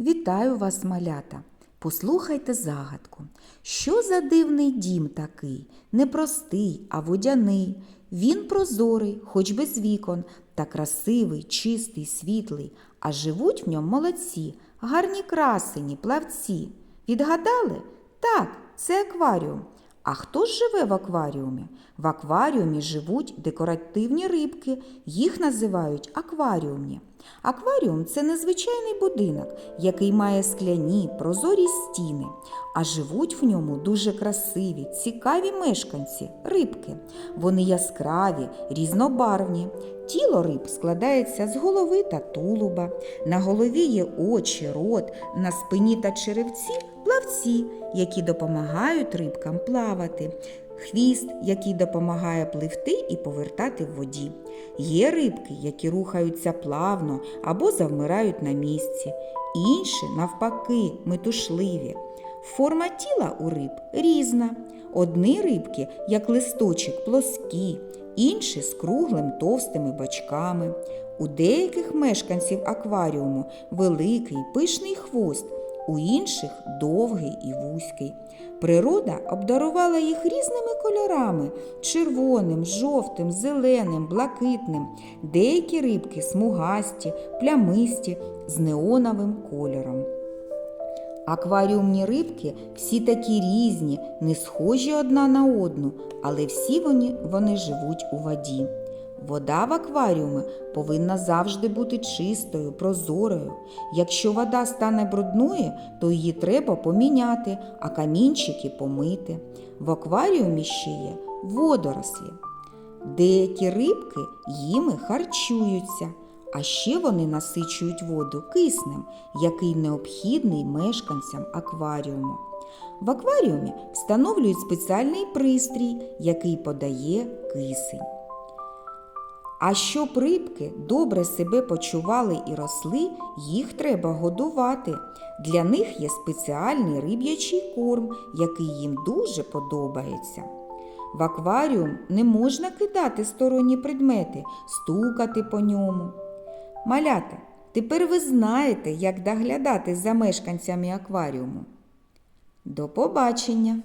Вітаю вас, малята! Послухайте загадку. Що за дивний дім такий? Не простий, а водяний. Він прозорий, хоч без вікон, та красивий, чистий, світлий, а живуть в ньому молодці, гарні красені, плавці. Відгадали? Так, це акваріум. А хто ж живе в акваріумі? В акваріумі живуть декоративні рибки, їх називають акваріумні. Акваріум це незвичайний будинок, який має скляні прозорі стіни, а живуть в ньому дуже красиві, цікаві мешканці рибки. Вони яскраві, різнобарвні. Тіло риб складається з голови та тулуба. На голові є очі, рот, на спині та черевці плавці, які допомагають рибкам плавати. Хвіст, який допомагає пливти і повертати в воді. Є рибки, які рухаються плавно або завмирають на місці, інші, навпаки, метушливі. Форма тіла у риб різна. Одні рибки, як листочок, плоскі, інші з круглим товстими бочками. У деяких мешканців акваріуму великий пишний хвост, у інших довгий і вузький. Природа обдарувала їх різними кольорами червоним, жовтим, зеленим, блакитним. Деякі рибки смугасті, плямисті з неоновим кольором. Акваріумні рибки всі такі різні, не схожі одна на одну, але всі вони, вони живуть у воді. Вода в акваріумі повинна завжди бути чистою, прозорою. Якщо вода стане брудною, то її треба поміняти, а камінчики помити. В акваріумі ще є водорослі. Деякі рибки їми харчуються, а ще вони насичують воду киснем, який необхідний мешканцям акваріуму. В акваріумі встановлюють спеціальний пристрій, який подає кисень. А щоб рибки добре себе почували і росли, їх треба годувати. Для них є спеціальний риб'ячий корм, який їм дуже подобається. В акваріум не можна кидати сторонні предмети, стукати по ньому. Малята, тепер ви знаєте, як доглядати за мешканцями акваріуму. До побачення!